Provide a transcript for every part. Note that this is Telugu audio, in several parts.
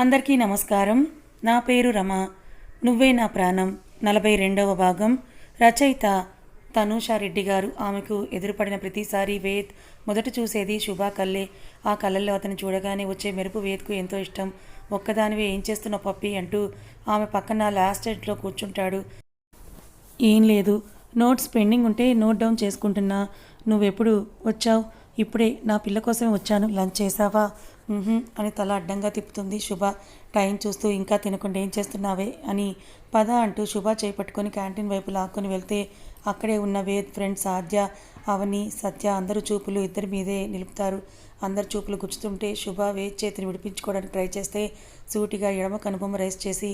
అందరికీ నమస్కారం. నా పేరు రమ. నువ్వే నా ప్రాణం. నలభై రెండవ భాగం. రచయిత తనూషారెడ్డి గారు. ఆమెకు ఎదురుపడిన ప్రతిసారి వేద్ మొదట చూసేది శుభా కల్లే ఆ కళ్ళల్లో అతను చూడగానే వచ్చే మెరుపు వేద్కు ఎంతో ఇష్టం. ఒక్కదానివే ఏం చేస్తున్నావు పప్పి అంటూ ఆమె పక్కన లాస్ట్ ఎడ్లో కూర్చుంటాడు. ఏం లేదు. నోట్స్ పెండింగ్ ఉంటే నోట్ డౌన్ చేసుకుంటున్నా. నువ్వెప్పుడు వచ్చావు? ఇప్పుడే నా పిల్ల కోసమే వచ్చాను. లంచ్ చేసావా? అని తల అడ్డంగా తిప్పుతుంది శుభ. టైం చూస్తూ ఇంకా తినకుండా ఏం చేస్తున్నావే అని పద అంటూ శుభ చేపట్టుకొని క్యాంటీన్ వైపు లాక్కొని వెళ్తే అక్కడే ఉన్న వేద్ ఫ్రెండ్స్ ఆద్య అవని సత్య అందరూ చూపులు ఇద్దరి మీదే నిలుపుతారు. అందరి చూపులు గుచ్చుతుంటే శుభ వేద్ చేతిని విడిపించుకోవడానికి ట్రై చేస్తే సూటిగా ఎడమ కనుబొమ్మ రైస్ చేసి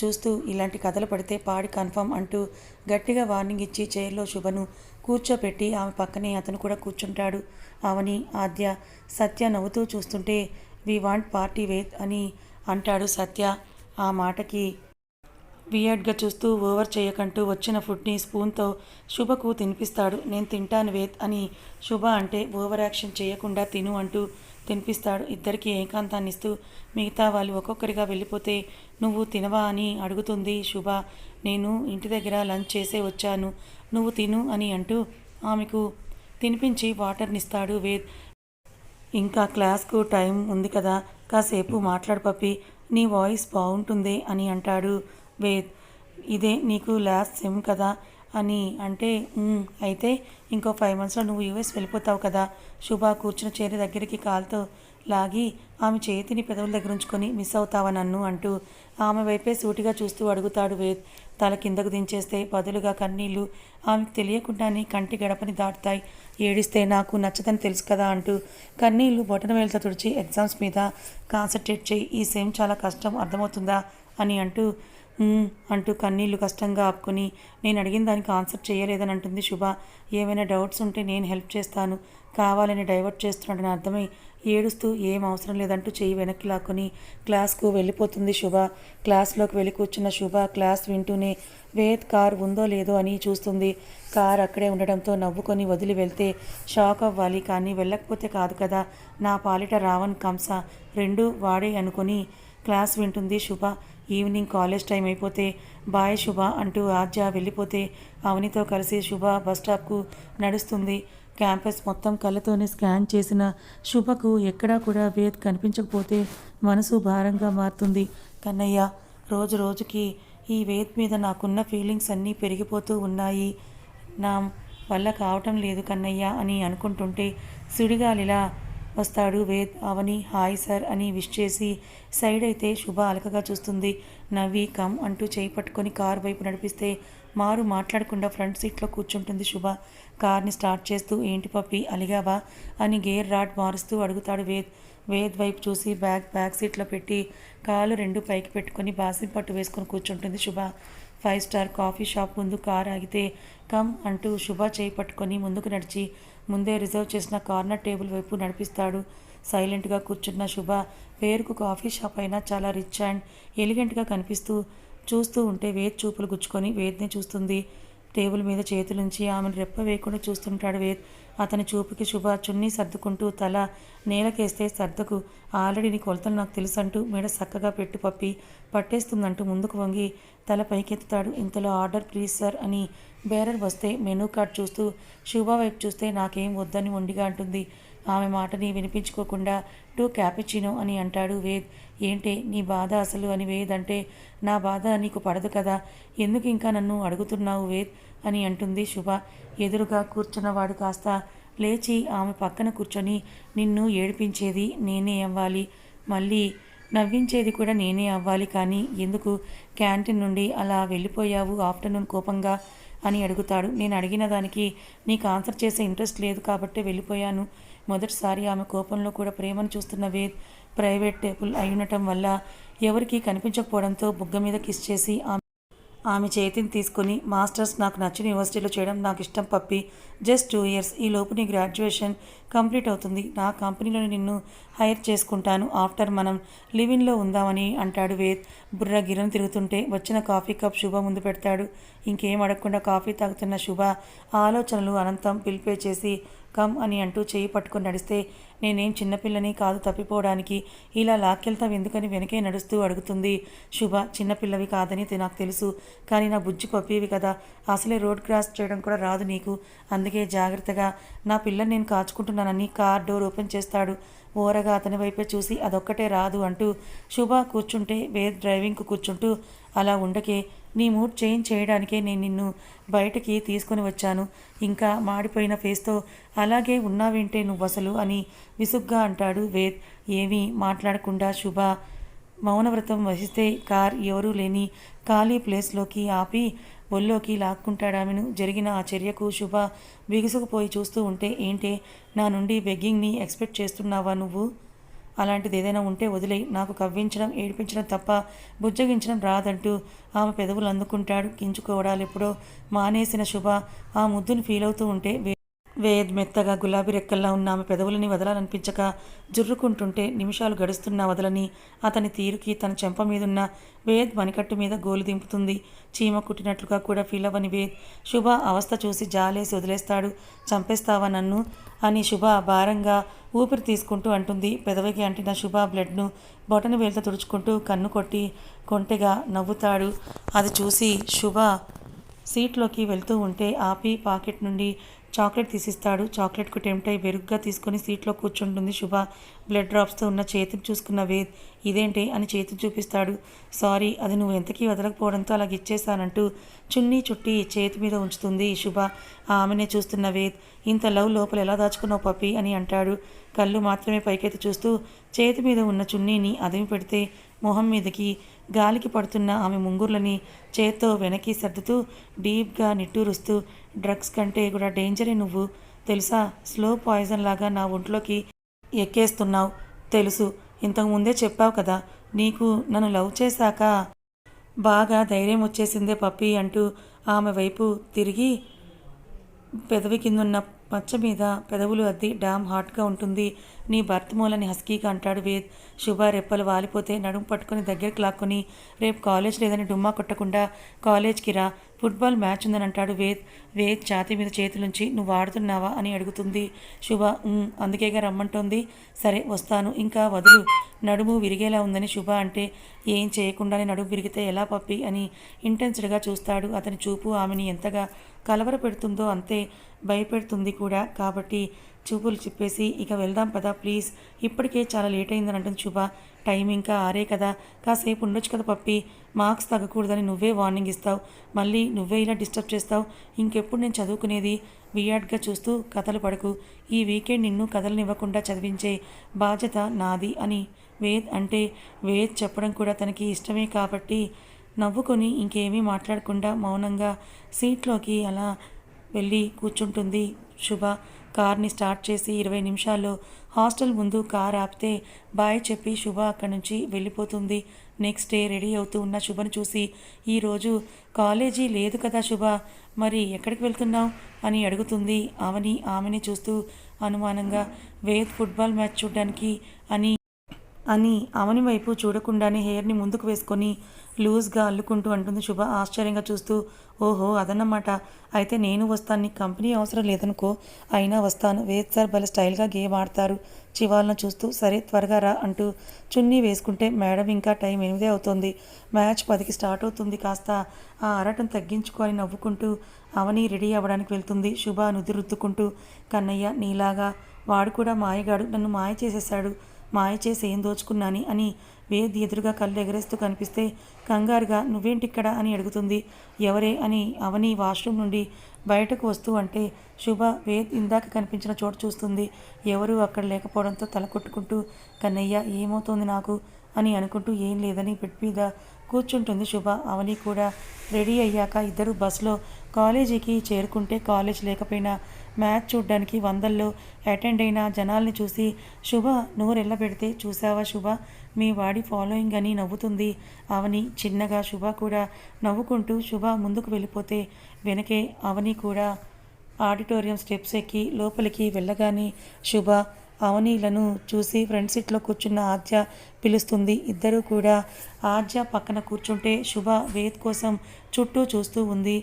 చూస్తూ ఇలాంటి కథలు పడితే పాడి కన్ఫర్మ్ అంటూ గట్టిగా వార్నింగ్ ఇచ్చి చైర్లో శుభను కూర్చోపెట్టి ఆమె పక్కనే అతను కూడా కూర్చుంటాడు. అవని ఆద్య సత్య నవ్వుతూ చూస్తుంటే వి వాంట్ పార్టీ వేత్ అని అంటాడు సత్య. ఆ మాటకి వియర్డ్గా చూస్తూ ఓవర్ చేయకంటూ వచ్చిన ఫుడ్ని స్పూన్తో శుభకు తినిపిస్తాడు. నేను తింటాను వేత్ అని శుభ అంటే ఓవర్ యాక్షన్ చేయకుండా తిను అంటూ తినిపిస్తాడు. ఇద్దరికి ఏకాంతాన్ని ఇస్తూ మిగతా వాళ్ళు ఒక్కొక్కరిగా వెళ్ళిపోతే నువ్వు తినవా? అని అడుగుతుంది శుభ. నేను ఇంటి దగ్గర లంచ్ చేసే వచ్చాను. నువ్వు తిను అని అంటూ ఆమెకు తినిపించి వాటర్నిస్తాడు వేద్. ఇంకా క్లాస్కు టైం ఉంది కదా కాసేపు మాట్లాడు పప్పి. నీ వాయిస్ బాగుంటుంది అని అంటాడు వేద్. ఇదే నీకు లాస్ట్ సెమ్ కదా అని అంటే అయితే ఇంకో ఫైవ్ మంత్స్లో నువ్వు యూఎస్ వెళ్ళిపోతావు కదా. శుభ కూర్చున్న చేరి దగ్గరికి కాలుతో లాగి ఆమె చేతిని పెదవుల దగ్గర ఉంచుకొని మిస్ అవుతావా నన్ను? అంటూ ఆమె వైపే సూటిగా చూస్తూ అడుగుతాడు వేద్. తల కిందకు దించేస్తే బదులుగా కన్నీళ్ళు ఆమెకు తెలియకుండానే కంటి గడపని దాటుతాయి. ఏడిస్తే నాకు నచ్చదని తెలుసు కదా అంటూ కన్నీళ్ళు బొటన వేలతో తుడిచి ఎగ్జామ్స్ మీద కాన్సన్ట్రేట్ చేయి. ఈ సేమ్ చాలా కష్టం అర్థమవుతుందా? అని అంటూ అంటూ కన్నీళ్ళు కష్టంగా ఆపుకుని నేను అడిగిన దానికి ఆన్సర్ చేయలేదని అంటుంది శుభ. ఏమైనా డౌట్స్ ఉంటే నేను హెల్ప్ చేస్తాను. కావాలని డైవర్ట్ చేస్తున్నాడని అర్థమై ఏడుస్తూ ఏం అవసరం లేదంటూ చెయ్యి వెనక్కి లాక్కొని క్లాస్కు వెళ్ళిపోతుంది శుభ. క్లాస్లోకి వెళ్ళి కూర్చున్న శుభ క్లాస్ వింటూనే వేద్ కార్ ఉందో లేదో అని చూస్తుంది. కార్ అక్కడే ఉండడంతో నవ్వుకొని వదిలి వెళ్తే షాక్ అవ్వాలి. కానీ వెళ్ళకపోతే కాదు కదా. నా పాలిట రావణ్ కంస. రెండు వాడే అనుకొని క్లాస్ వింటుంది శుభ. ఈవినింగ్ కాలేజ్ టైం అయిపోతే బాయ్ శుభ అంటూ ఆద్య వెళ్ళిపోతే అవనితో కలిసి శుభ బస్ స్టాప్కు నడుస్తుంది. క్యాంపస్ మొత్తం కళ్ళతోనే స్కాన్ చేసిన శుభకు ఎక్కడా కూడా వేద్ కనిపించకపోతే మనసు భారంగా మారుతుంది. కన్నయ్య రోజు రోజుకి ఈ వేద్ మీద నాకున్న ఫీలింగ్స్ అన్నీ పెరిగిపోతూ ఉన్నాయి. నా వల్ల కావటం లేదు కన్నయ్య అని అనుకుంటుంటే సుడిగాలిలా వస్తాడు. వేద్ అవని హాయ్ సార్ అని విష్ చేసి సైడ్ అయితే శుభ అలకగా చూస్తుంది. నవ్వి కమ్ అంటూ చేయి పట్టుకొని కార్ వైపు నడిపిస్తే మారు మాట్లాడకుండా ఫ్రంట్ సీట్లో కూర్చుంటుంది శుభ. కార్ని స్టార్ట్ చేస్తూ ఏంటి పప్పి అలిగావా? అని గేర్ రాడ్ మారుస్తూ అడుగుతాడు వేద్. వేద్ వైపు చూసి బ్యాగ్ బ్యాక్ సీట్లో పెట్టి కాలు రెండు పైకి పెట్టుకొని బాసిం పట్టు వేసుకొని కూర్చుంటుంది Shubha. Five star coffee shop ముందు కార్ ఆగితే కమ్ అంటూ శుభ చేయి పట్టుకొని ముందుకు నడిచి ముందే రిజర్వ్ చేసిన కార్నర్ టేబుల్ వైపు నడిపిస్తాడు. సైలెంట్గా కూర్చున్న శుభ పేరుకు కాఫీ షాప్ అయినా చాలా రిచ్ అండ్ ఎలిగెంట్గా కనిపిస్తూ చూస్తూ ఉంటే వేద్ చూపులు గుచ్చుకొని వేద్ని చూస్తుంది. టేబుల్ మీద చేతులుంచి ఆమెను రెప్ప వేయకుండా చూస్తుంటాడు వేద్. అతని చూపుకి శుభ చున్నీ సర్దుకుంటూ తల నేలకేస్తే సర్దకు ఆల్రెడీ నీ కొలతలు నాకు తెలుసంటూ మెడ చక్కగా పెట్టు పప్పి పట్టేస్తుందంటూ ముందుకు వంగి తల పైకెత్తుతాడు. ఇంతలో ఆర్డర్ ప్లీజ్ సార్ అని బేరర్ వస్తే మెనూ కార్డ్ చూస్తూ శుభ వైపు చూస్తే నాకేం వద్దని మొండిగా అంటుంది. ఆమె మాటని వినిపించుకోకుండా టూ క్యాపిచినో అని అంటాడు వేద్. ఏంటే నీ బాధ అసలు అని వేద్ అంటే నా బాధ నీకు పడదు కదా ఎందుకు ఇంకా నన్ను అడుగుతున్నావు వేద్? అని అంటుంది శుభ. ఎదురుగా కూర్చున్నవాడు కాస్త లేచి ఆమె పక్కన కూర్చొని నిన్ను ఏడిపించేది నేనే అవ్వాలి. మళ్ళీ నవ్వించేది కూడా నేనే అవ్వాలి. కానీ ఎందుకు క్యాంటీన్ నుండి అలా వెళ్ళిపోయావు? ఆఫ్టర్నూన్ కోపంగా అని అడుగుతాడు. నేను అడిగిన దానికి నీకు ఆన్సర్ చేసే ఇంట్రెస్ట్ లేదు కాబట్టి వెళ్ళిపోయాను. మొదటిసారి ఆమె కోపంలో కూడా ప్రేమను చూస్తున్న వేద్ ప్రైవేట్ టేబుల్ అయి ఉండటం వల్ల ఎవరికీ కనిపించకపోవడంతో బుగ్గ మీద కిస్ చేసి ఆమె ఆమె చేతిని తీసుకుని మాస్టర్స్ నాకు నచ్చిన యూనివర్సిటీలో చేయడం నాకు ఇష్టం పప్పి. Just two years. ఈ లోపు నీ గ్రాడ్యుయేషన్ కంప్లీట్ అవుతుంది. నా కంపెనీలో నిన్ను హైర్ చేసుకుంటాను. ఆఫ్టర్ మనం లివిన్లో ఉందామని అంటాడు వేద్. బుర్ర గిరను తిరుగుతుంటే వచ్చిన కాఫీ కప్ శుభ ముందు పెడతాడు. ఇంకేం అడగకుండా కాఫీ తాగుతున్న శుభ ఆలోచనలు అనంతం పిలిపే చేసి కమ్ అని అంటూ చేయి పట్టుకొని నడిస్తే నేనేం చిన్నపిల్లని కాదు తప్పిపోవడానికి. ఇలా లాక్కెళ్తావు ఎందుకని వెనకే నడుస్తూ అడుగుతుంది. శుభ చిన్నపిల్లవి కాదని నాకు తెలుసు కానీ నా బుజ్జి పప్పివి కదా. అసలే రోడ్ క్రాస్ చేయడం కూడా రాదు నీకు. అందుకే జాగ్రత్తగా. నా పిల్లని నేను కాచుకుంటున్నానని కార్ డోర్ ఓపెన్ చేస్తాడు. ఓరగా అతని వైపే చూసి అదొక్కటే రాదు అంటూ శుభ కూర్చుంటే వేద్ డ్రైవింగ్కు కూర్చుంటూ అలా ఉండకే. నీ మూడ్ చేంజ్ చేయడానికే నేను నిన్ను బయటకి తీసుకొని వచ్చాను. ఇంకా మాడిపోయిన ఫేస్తో అలాగే ఉన్నావేంటే నువ్వు అసలు అని విసుగ్గా అంటాడు వేద్. ఏమీ మాట్లాడకుండా శుభ మౌనవ్రతం వహిస్తే కార్ ఎవరూ లేని ఖాళీ ప్లేస్లోకి ఆపి ఒళ్ళోకి లాక్కుంటాడామెను జరిగిన ఆ చర్యకు శుభ బిగుసుకుపోయి చూస్తూ ఉంటే ఏంటే నా నుండి బెగ్గింగ్ని ఎక్స్పెక్ట్ చేస్తున్నావా నువ్వు? అలాంటిది ఏదైనా ఉంటే వదిలే నాకు కవ్వించడం ఏడిపించడం తప్ప బుజ్జగించడం రాదంటూ ఆమె పెదవులు అందుకుంటాడు. కించుకోవడాలు ఎప్పుడో మానేసిన శుభ ఆ ముద్దుని ఫీల్ అవుతూ ఉంటే వేద్ మెత్తగా గులాబీ రెక్కల్లా ఉన్న ఆమె పెదవులని వదలాలనిపించక జుర్రుకుంటుంటే నిమిషాలు గడుస్తున్నా వదలని అతని తీరుకి తన చెంప మీదున్న వేద్ మణికట్టు మీద గోలు దింపుతుంది. చీమ కుట్టినట్లుగా కూడా ఫీల్ అవ్వని వేద్ శుభ అవస్థ చూసి జాలేసి వదిలేస్తాడు చంపేస్తావా నన్ను? అని శుభ భారంగా ఊపిరి తీసుకుంటూ అంటుంది. పెదవికి అంటిన శుభ బ్లడ్ను బొటన వేలుతో తుడుచుకుంటూ కన్ను కొట్టి కొంటెగా నవ్వుతాడు. అది చూసి శుభ సీట్లోకి వెళ్తూ ఉంటే ఆపి పాకెట్ నుండి చాక్లెట్ తీసిస్తాడు. చాక్లెట్కు టెంప్ట్ అయి వెరుగ్గా తీసుకొని సీట్లో కూర్చుంటుంది శుభ. బ్లడ్ డ్రాప్స్తో ఉన్న చేతిని చూసుకున్న వేద్ ఇదేంటి? అని చేతిని చూపిస్తాడు. సారీ అది నువ్వు ఎంతకీ వదలకపోవడంతో అలాగ ఇచ్చేసానంటూ చున్నీ చుట్టి చేతి మీద ఉంచుతుంది శుభ. ఆమెనే చూస్తున్న వేద్ ఇంత లవ్ లోపల ఎలా దాచుకున్నావు పప్పి? అని అంటాడు. కళ్ళు మాత్రమే పైకెత్తి చూస్తూ చేతి మీద ఉన్న చున్నీని అదిమి పెడితే మొహం మీదకి గాలికి పడుతున్న ఆమె ముంగుర్లని చేత్తో వెనక్కి సర్దుతూ డీప్గా నిట్టూరుస్తూ డ్రగ్స్ కంటే కూడా డేంజరే నువ్వు. తెలుసా? స్లో పాయిజన్ లాగా నా ఒంట్లోకి ఎక్కేస్తున్నావు. తెలుసు. ఇంతకు ముందే చెప్పావు కదా నీకు నన్ను లవ్ చేశాక బాగా ధైర్యం వచ్చేసిందే పప్పి అంటూ ఆమె వైపు తిరిగి పెదవి కిందున్న పచ్చ మీద పెదవులు అద్ది డామ్ హాట్గా ఉంటుంది. నీ భర్త మూలని హస్కీగా అంటాడు వేద్. శుభ రెప్పలు వాలిపోతే నడుము పట్టుకొని దగ్గరికి లాక్కొని రేపు కాలేజ్ లేదని డుమ్మా కొట్టకుండా కాలేజ్కి రా ఫుట్బాల్ మ్యాచ్ ఉందని అంటాడు వేద్. వేద్ ఛాతీ మీద చేతులుంచి నువ్వు ఆడుతున్నావా అని అడుగుతుంది. శుభ అందుకేగా రమ్మంటోంది. సరే వస్తాను. ఇంకా వదులు. నడుము విరిగేలా ఉందని శుభ అంటే ఏం చేయకుండానే నడుము విరిగితే ఎలా పప్పి అని ఇంటెన్స్డ్గా చూస్తాడు అతని చూపు ఆమెని ఎంతగా కలవర పెడుతుందో అంతే భయపెడుతుంది కూడా. కాబట్టి చూపులు చెప్పేసి ఇక వెళ్దాం పదా ప్లీజ్. ఇప్పటికే చాలా లేట్ అయిందని అంటుంది శుభ. టైం ఇంకా ఆరే కదా. కాసేపు ఉండొచ్చు కదా పప్పి. మార్క్స్ తగ్గకూడదని నువ్వే వార్నింగ్ ఇస్తావు. మళ్ళీ నువ్వే ఇలా డిస్టర్బ్ చేస్తావు. ఇంకెప్పుడు నేను చదువుకునేది? వియాడ్గా చూస్తూ కథలు పడకు. ఈ వీకెండ్ నిన్ను కథలనివ్వకుండా చదివించే బాధ్యత నాది అని వేద్ అంటే వేద్ చెప్పడం కూడా తనకి ఇష్టమే కాబట్టి నవ్వుకొని ఇంకేమీ మాట్లాడకుండా మౌనంగా సీట్లోకి అలా వెళ్ళి కూర్చుంటుంది శుభ. కార్ని స్టార్ట్ చేసి ఇరవై నిమిషాల్లో హాస్టల్ ముందు కార్ ఆపితే బాయ్ చెప్పి శుభ అక్కడి నుంచి వెళ్ళిపోతుంది. నెక్స్ట్ డే రెడీ అవుతూ ఉన్న శుభను చూసి ఈరోజు కాలేజీ లేదు కదా శుభ మరి ఎక్కడికి వెళ్తున్నావు? అని అడుగుతుంది అవని ఆమెని చూస్తూ అనుమానంగా వేద్ ఫుట్బాల్ మ్యాచ్ చూడడానికి అని అని అవని వైపు చూడకుండానే హెయిర్ని ముందుకు వేసుకొని లూజ్గా అల్లుకుంటూ అంటుంది శుభ. ఆశ్చర్యంగా చూస్తూ ఓహో అదన్నమాట. అయితే నేను వస్తాను కంపెనీ అవసరం లేదనుకో. అయినా వస్తాను. వేద్ సార్ భలే స్టైల్గా గేమ్ ఆడతారు. చివాలను చూస్తూ సరే త్వరగా రా అంటూ చున్నీ వేసుకుంటే మేడం ఇంకా టైం ఎనిమిదే అవుతుంది. మ్యాచ్ పదికి స్టార్ట్ అవుతుంది. కాస్త ఆ అరటం తగ్గించుకొని నవ్వుకుంటూ అవని రెడీ అవ్వడానికి వెళ్తుంది. శుభ నుదిరుద్దుకుంటూ కన్నయ్య నీలాగా వాడు కూడా మాయగాడు. నన్ను మాయ చేసేశాడు. మాయ చేసి ఏం దోచుకున్నాని అని వేది ఎదురుగా కళ్ళు ఎగరేస్తూ కనిపిస్తే కంగారుగా నువ్వేంటిక్కడ? అని అడుగుతుంది. ఎవరే? అని అవని వాష్రూమ్ నుండి బయటకు వస్తూ అంటే శుభ వేద్ ఇందాక కనిపించిన చోటు చూస్తుంది. ఎవరూ అక్కడ లేకపోవడంతో తల కొట్టుకుంటూ కన్నయ్య ఏమవుతోంది నాకు? అని అనుకుంటూ ఏం లేదని బెడ్ మీద కూర్చుంటుంది శుభ. అవని కూడా రెడీ అయ్యాక ఇద్దరు బస్సులో కాలేజీకి చేరుకుంటే కాలేజ్ లేకపోయినా మ్యాచ్ చూడ్డానికి వందల్లో అటెండ్ అయిన జనాల్ని చూసి శుభ నోరెళ్ళ పెడితే చూసావా శుభ? మీ వాడి ఫాలోయింగ్ అని నవ్వుతుంది అవని చిన్నగా శుభ కూడా నవ్వుకుంటూ శుభ ముందుకు వెళ్ళిపోతే వెనకే అవని కూడా ఆడిటోరియం స్టెప్స్ ఎక్కి లోపలికి వెళ్ళగానే శుభ అవనీలను చూసి ఫ్రంట్ సీట్లో కూర్చున్న ఆద్య పిలుస్తుంది. ఇద్దరూ కూడా ఆద్య పక్కన కూర్చుంటే శుభ వేద్ కోసం చుట్టూ చూస్తూ ఉంది.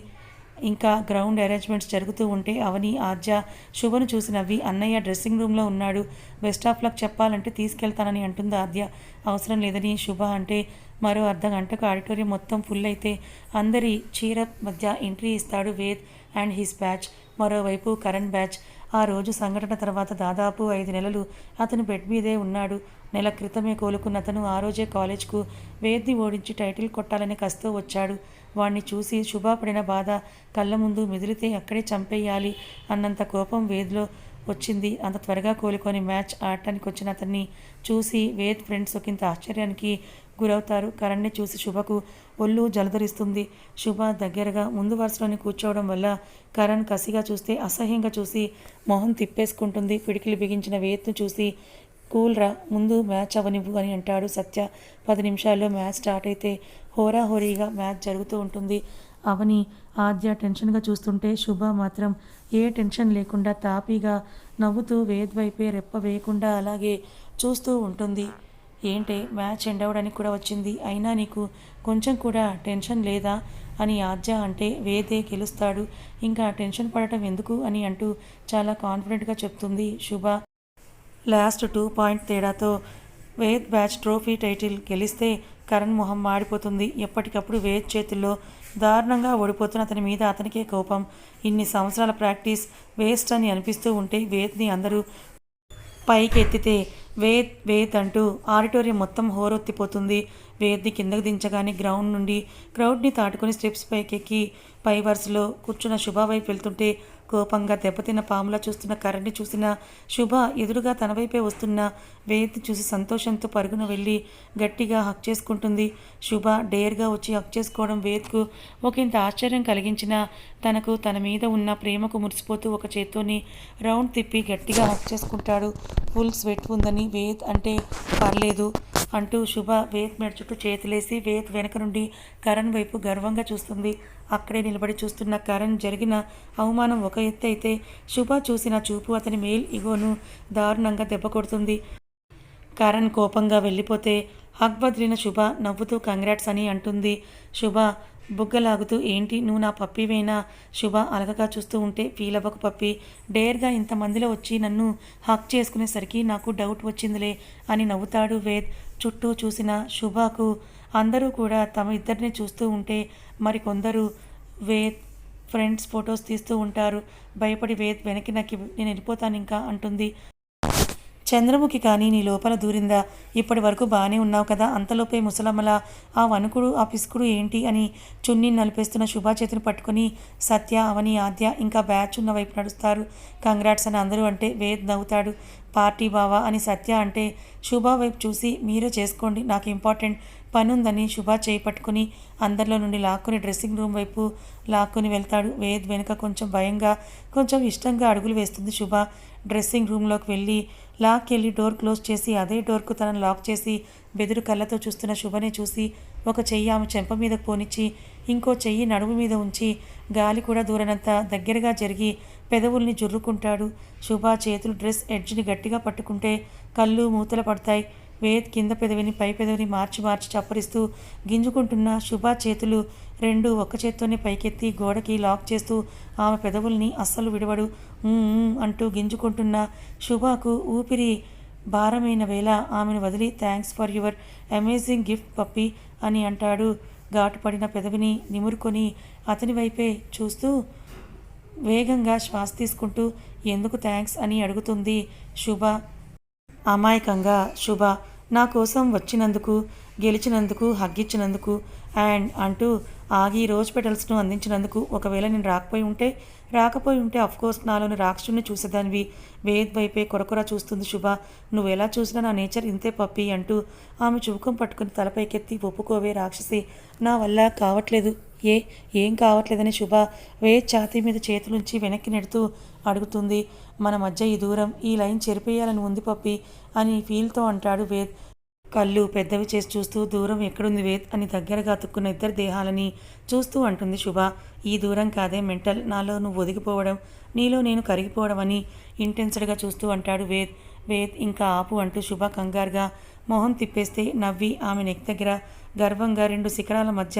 ఇంకా గ్రౌండ్ అరేంజ్మెంట్స్ జరుగుతూ ఉంటే అవని ఆద్య శుభను చూసి నవ్వి అన్నయ్య డ్రెస్సింగ్ రూమ్లో ఉన్నాడు. బెస్ట్ ఆఫ్ లక్ చెప్పాలంటే తీసుకెళ్తానని అంటుంది ఆద్య అవసరం లేదని శుభ అంటే మరో అర్ధ గంటకు ఆడిటోరియం మొత్తం ఫుల్ అయితే అందరి చీర మధ్య ఎంట్రీ ఇస్తాడు వేద్ అండ్ హిస్ బ్యాచ్. మరోవైపు కరణ్ బ్యాచ్. ఆ రోజు సంఘటన తర్వాత దాదాపు ఐదు నెలలు అతను బెడ్ మీదే ఉన్నాడు. నెల క్రితమే కోలుకున్న అతను ఆ రోజే కాలేజ్కు వేద్ని ఓడించి టైటిల్ కొట్టాలని కస్తూ వచ్చాడు. వాణ్ణి చూసి శుభాపడిన బాధ కళ్ళ ముందు మెదిలితే అక్కడే చంపేయాలి అన్నంత కోపం వేద్లో వచ్చింది. అంత త్వరగా కోలుకొని మ్యాచ్ ఆడటానికి వచ్చిన అతన్ని చూసి వేద్ ఫ్రెండ్స్ ఒకంత ఆశ్చర్యానికి గురవుతారు. కరణ్ని చూసి శుభకు ఒళ్ళు జలధరిస్తుంది. శుభ దగ్గరగా ముందు వరుసలోని కూర్చోవడం వల్ల కరణ్ కసిగా చూస్తే అసహ్యంగా చూసి మొహం తిప్పేసుకుంటుంది. పిడికిలు బిగించిన వేత్ను చూసి కూల్ రా ముందు మ్యాచ్ అవనివ్వు అని అంటాడు సత్య. పది నిమిషాల్లో మ్యాచ్ స్టార్ట్ అయితే హోరాహోరీగా మ్యాచ్ జరుగుతూ ఉంటుంది. అవని ఆద్య టెన్షన్గా చూస్తుంటే శుభ మాత్రం ఏ టెన్షన్ లేకుండా తాపీగా నవ్వుతూ వేద్ వైపే రెప్ప వేయకుండా అలాగే చూస్తూ ఉంటుంది. ఏంటే మ్యాచ్ ఎండ్ అవ్వడానికి కూడా వచ్చింది. అయినా నీకు కొంచెం కూడా టెన్షన్ లేదా? అని ఆద్య అంటే వేదే గెలుస్తాడు. ఇంకా టెన్షన్ పడటం ఎందుకు అని అంటూ చాలా కాన్ఫిడెంట్గా చెప్తుంది శుభ. లాస్ట్ టూ పాయింట్ తేడాతో వేద్ బ్యాచ్ ట్రోఫీ టైటిల్ గెలిస్తే కరణ్ మొహం మాడిపోతుంది. ఎప్పటికప్పుడు వేద్ చేతుల్లో దారుణంగా ఓడిపోతున్న అతని మీద అతనికే కోపం. ఇన్ని సంవత్సరాల ప్రాక్టీస్ వేస్ట్ అని అనిపిస్తూ ఉంటే వేద్ని అందరూ పైకెత్తితే వేద్ వేద్ అంటూ ఆడిటోరియం మొత్తం హోరొత్తిపోతుంది. వేద్ని కిందకు దించగానే గ్రౌండ్ నుండి క్రౌడ్ని తాటుకుని స్టెప్స్ పైకెక్కి పై వరుసలో కూర్చున్న శుభా వైపు వెళ్తుంటే కోపంగా దెబ్బతిన్న పాములా చూస్తున్న కరణ్ని చూసిన శుభ ఎదురుగా తన వైపే వస్తున్న వేద్ చూసి సంతోషంతో పరుగున వెళ్ళి గట్టిగా హక్ చేసుకుంటుంది. శుభ డేర్గా వచ్చి హక్ చేసుకోవడం వేద్కు ఒకంత ఆశ్చర్యం కలిగించిన తనకు తన మీద ఉన్న ప్రేమకు మురిసిపోతూ ఒక చేత్తోని రౌండ్ తిప్పి గట్టిగా హక్ చేసుకుంటాడు. ఫుల్ స్వెట్ ఉందని వేద్ అంటే పర్లేదు అంటూ శుభ వేద్ మెడ చుట్టూ చేతులేసి వేద్ వెనక నుండి కరణ్ వైపు గర్వంగా చూస్తుంది. అక్కడే నిలబడి చూస్తున్న కరణ్ జరిగిన అవమానం ఒక ఎత్తు అయితే శుభ చూసిన చూపు అతని మేల్ ఇగోను దారుణంగా దెబ్బ కొడుతుంది. కరణ్ కోపంగా వెళ్ళిపోతే హక్ శుభ నవ్వుతూ కంగ్రాట్స్ అని అంటుంది. శుభ బుగ్గలాగుతూ ఏంటి నువ్వు నా పప్పివేనా? శుభ అలగగా చూస్తూ ఉంటే ఫీల్ అవ్వకు పప్పి డేర్గా ఇంతమందిలో వచ్చి నన్ను హక్ చేసుకునేసరికి నాకు డౌట్ వచ్చిందిలే అని నవ్వుతాడు వేద్. చుట్టూ చూసిన శుభకు అందరూ కూడా తమ ఇద్దరిని చూస్తూ ఉంటే మరికొందరు వేద్ ఫ్రెండ్స్ ఫొటోస్ తీస్తూ ఉంటారు. భయపడి వేద్ వెనక్కి నాకు నేను వెళ్ళిపోతాను ఇంకా అంటుంది చంద్రముఖి కానీ నీ లోపల దూరిందా? ఇప్పటి వరకు బాగానే ఉన్నావు కదా అంతలోపే ముసలమ్మల ఆ వణుకుడు ఆ పిసుకుడు ఏంటి అని చున్నీని నలిపేస్తున్న శుభా చేతిని పట్టుకొని సత్య అవని ఆద్య ఇంకా బ్యాచ్ ఉన్న వైపు నడుస్తారు. కంగ్రాట్స్ అని అందరూ అంటే వేద్ నవ్వుతాడు. పార్టీ బావా అని సత్య అంటే శుభా వైపు చూసి మీరే చేసుకోండి నాకు ఇంపార్టెంట్ పని ఉందని శుభ చేయి పట్టుకుని అందరిలో నుండి లాక్కుని డ్రెస్సింగ్ రూమ్ వైపు లాక్కుని వెళ్తాడు. వేద్ వెనుక కొంచెం భయంగా కొంచెం ఇష్టంగా అడుగులు వేస్తుంది శుభ. డ్రెస్సింగ్ రూమ్లోకి వెళ్ళి లాక్ వెళ్ళి డోర్ క్లోజ్ చేసి అదే డోర్కు తనను లాక్ చేసి బెదురు కళ్ళతో చూస్తున్న శుభనే చూసి ఒక చెయ్యి ఆమె చెంప మీద పోనిచ్చి ఇంకో చెయ్యి నడుము మీద ఉంచి గాలి కూడా దూరనంత దగ్గరగా జరిగి పెదవుల్ని జుర్రుకుంటాడు. శుభ చేతులు డ్రెస్ ఎడ్జ్ని గట్టిగా పట్టుకుంటే కళ్ళు మూతల పడతాయి. వేద్ కింద పెదవిని పై పెదవిని మార్చి మార్చి చప్పరిస్తూ గింజుకుంటున్న శుభ చేతులు రెండు ఒక్క చేత్తోనే పైకెత్తి గోడకి లాక్ చేస్తూ ఆమె పెదవుల్ని అస్సలు విడవడు. అంటూ గింజుకుంటున్న శుభకు ఊపిరి భారమైన వేళ ఆమెను వదిలి thanks for your amazing gift పప్పి అని అంటాడు. ఘాటుపడిన పెదవిని నిమురుకొని అతని వైపే చూస్తూ వేగంగా శ్వాస తీసుకుంటూ ఎందుకు థ్యాంక్స్ అని అడుగుతుంది శుభ. అమాయకంగా శుభ నా కోసం వచ్చినందుకు గెలిచినందుకు హగ్గిచ్చినందుకు అండ్ అంటూ ఆగి రోజ్ పెటల్స్ను అందించినందుకు ఒకవేళ నేను రాకపోయి ఉంటే రాకపోయి ఉంటే అఫ్కోర్స్ నాలోని రాక్షసుని చూసేదానివి. వేద్ వైపే కొరకొర చూస్తుంది శుభ. నువ్వు ఎలా చూసినా నా నేచర్ ఇంతే పప్పి అంటూ ఆమె చుబుకం పట్టుకుని తలపైకెత్తి ఒప్పుకోవే రాక్షసి. నా వల్ల కావట్లేదు. ఏ ఏం కావట్లేదని శుభ వే ఛాతీ మీద చేతులుంచి వెనక్కి నెడుతూ అడుగుతుంది. మన మధ్య ఈ దూరం ఈ లైన్ చెరిపేయాలని ఉంది పప్పి అని ఫీల్తో అంటాడు వేద్. కళ్ళు పెద్దవి చేసి చూస్తూ దూరం ఎక్కడుంది వేద్ అని దగ్గరగా అతుక్కున్న ఇద్దరు దేహాలని చూస్తూ అంటుంది శుభ. ఈ దూరం కాదే మెంటల్ నాలో నువ్వు ఒదిగిపోవడం నీలో నేను కరిగిపోవడం అని ఇంటెన్స్డ్గా చూస్తూ అంటాడు వేద్. వేద్ ఇంకా ఆపు అంటూ శుభ కంగారుగా మొహం తిప్పేస్తే నవ్వి ఆమె నెక్ దగ్గర గర్వంగా రెండు శిఖరాల మధ్య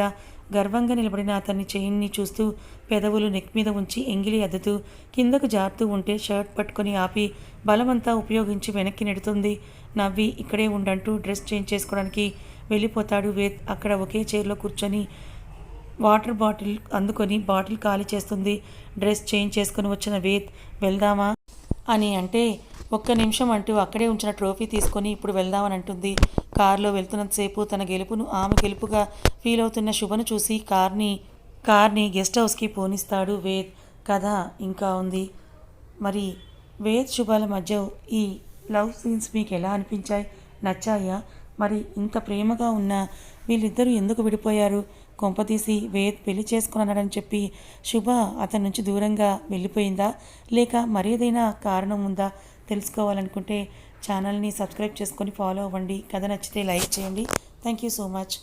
గర్వంగా నిలబడిన అతన్ని చైన్ని చూస్తూ పెదవులు నెక్ మీద ఉంచి ఎంగిలి అద్దుతూ కిందకు జారుతూ ఉంటే షర్ట్ పట్టుకొని ఆపి బలమంతా ఉపయోగించి వెనక్కి నెడుతుంది. నవ్వి ఇక్కడే ఉండంటూ డ్రెస్ చేంజ్ చేసుకోవడానికి వెళ్ళిపోతాడు వేద్ అక్కడ ఒకే చైర్లో కూర్చొని వాటర్ బాటిల్ అందుకొని బాటిల్ ఖాళీ చేస్తుంది. డ్రెస్ చేంజ్ చేసుకుని వచ్చిన వేద్ వెళ్దామా? అని అంటే ఒక్క నిమిషం అంటూ అక్కడే ఉంచిన ట్రోఫీ తీసుకొని ఇప్పుడు వెళ్దామని అంటుంది. కారులో వెళ్తున్నంతసేపు తన గెలుపును ఆమె గెలుపుగా ఫీల్ అవుతున్న శుభను చూసి కార్ని కార్ని గెస్ట్ హౌస్కి పోనిస్తాడు వేద్. కథ ఇంకా ఉంది. మరి వేద్ శుభాల మధ్య ఈ లవ్ సీన్స్ మీకు ఎలా అనిపించాయి? నచ్చాయా? మరి ఇంత ప్రేమగా ఉన్న వీళ్ళిద్దరూ ఎందుకు విడిపోయారు? కొంపతీసి వేద్ పెళ్ళి చేసుకున్నాడని చెప్పి శుభ అతని నుంచి దూరంగా వెళ్ళిపోయిందా? లేక మరేదైనా కారణం ఉందా? తెలుసుకోవాలనుకుంటే ఛానల్ని సబ్స్క్రైబ్ చేసుకొని ఫాలో అవ్వండి. కథ నచ్చితే లైక్ చేయండి. Thank you so much